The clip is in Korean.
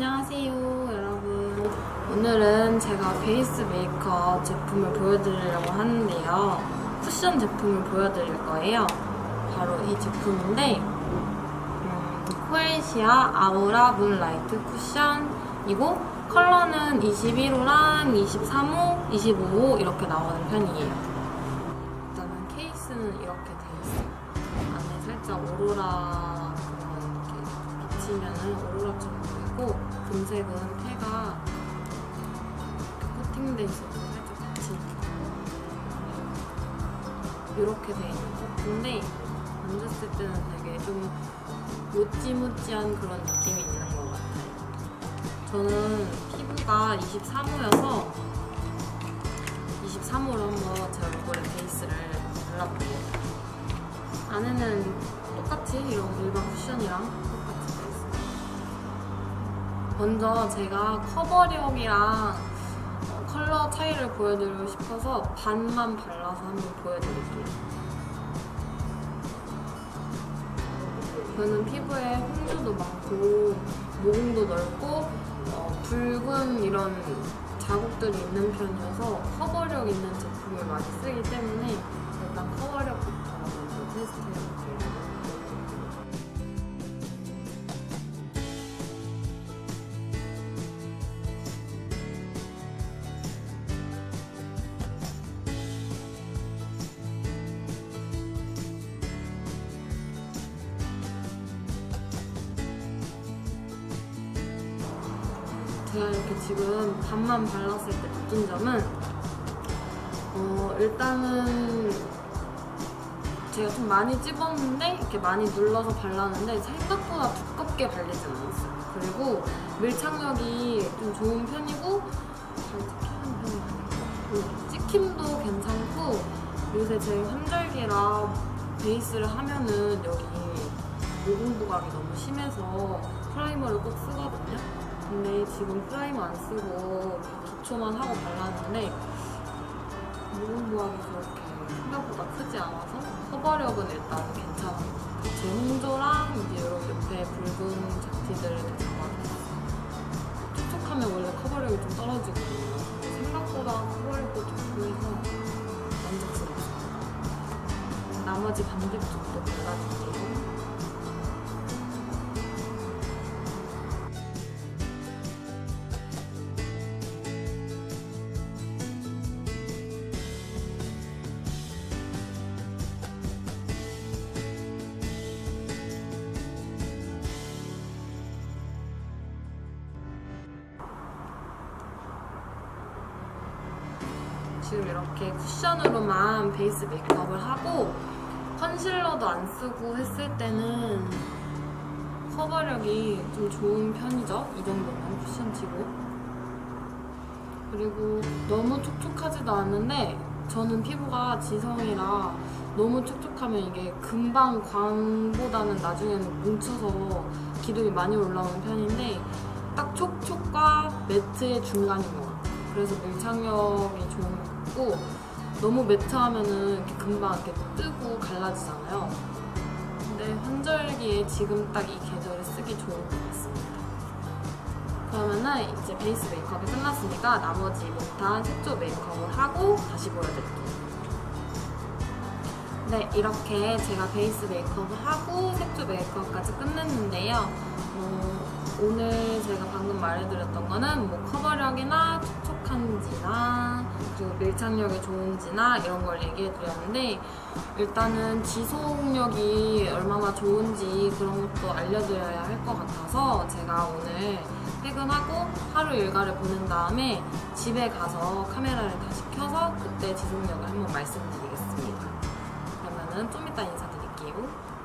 안녕하세요 여러분. 오늘은 제가 베이스 메이크업 제품을 보여드리려고 하는데요. 쿠션 제품을 보여드릴 거예요. 바로 이 제품인데 음, 코에시아 아우라 문라이트 쿠션이고 컬러는 21호랑 23호, 25호 이렇게 나오는 편이에요. 일단은 케이스는 이렇게 돼 있어요. 안에 살짝 오로라 그런 이렇게 비치면은 오로라처럼 보 이고 금색은 테가 코팅돼 있어서 살짝 같이 이렇게 돼 있는 제품인데 만졌을 때는 되게 좀 모찌모찌한 그런 느낌이 있는 것 같아요. 저는 피부가 23호여서 23호로 한번 제 얼굴에 베이스를 발라볼게요. 안에는 똑같이 이런 일반 쿠션이랑. 먼저 제가 커버력이랑 어, 컬러 차이를 보여드리고 싶어서 반만 발라서 한번 보여드릴게요. 저는 피부에 홍조도 많고 모공도 넓고 어, 붉은 이런 자국들이 있는 편이어서 커버력 있는 제품을 많이 쓰기 때문에 일단 커버력부터 먼저 테스트해볼게요. 제가 이렇게 지금 반만 발랐을 때 느낀 점은 어, 일단은 제가 좀 많이 찝었는데 이렇게 많이 눌러서 발랐는데 생각보다 두껍게 발리진 않았어요. 그리고 밀착력이 좀 좋은 편이고 잘 찍히는 편이 아니고 찍힘도 괜찮고 요새 제 환절기라 베이스를 하면은 여기 모공 부각이 너무 심해서 프라이머를 꼭 쓰거든요. 근데 지금 프라이머 안 쓰고 기초만 하고 발랐는데 부각이 그렇게 생각보다 크지 않아서 커버력은 일단 괜찮아요. 제 홍조랑 이제 이런 옆에 붉은 잡티들을 다 잡아줬어요. 촉촉하면 원래 커버력이 좀. 근데 생각보다 커버력도 좋고 해서 만족스러웠어요. 나머지 반대쪽도 발라줄게요. 지금 이렇게 쿠션으로만 베이스 메이크업을 하고 컨실러도 안 쓰고 했을 때는 커버력이 좀 좋은 편이죠. 이 정도면 쿠션 치고. 그리고 너무 촉촉하지도 않은데 저는 피부가 지성이라 너무 촉촉하면 이게 금방 광보다는 나중에는 뭉쳐서 기름이 많이 올라오는 편인데 딱 촉촉과 매트의 중간인 것 같아요. 그래서 밀착력이 좋은 것 같 고 너무 매트하면은 이렇게 금방 이렇게 뜨고 갈라지잖아요. 근데 환절기에 지금 딱 이 계절에 쓰기 좋은 것 같습니다. 그러면은 이제 베이스 메이크업이 끝났으니까 나머지 못한 색조 메이크업을 하고 다시 보여드릴게요. 네, 이렇게 제가 베이스 메이크업을 하고 색조 메이크업까지 끝냈는데요. 어, 오늘 제가 방금 말해드렸던 거는 뭐 커버력이나 밀착력이 좋은지나 이런 걸 얘기해 드렸는데 일단은 지속력이 얼마나 좋은지 그런 것도 알려드려야 할 것 같아서 제가 오늘 퇴근하고 하루 일과를 보낸 다음에 집에 가서 카메라를 다시 켜서 그때 지속력을 한번 말씀드리겠습니다. 그러면은 좀 이따 인사드릴게요.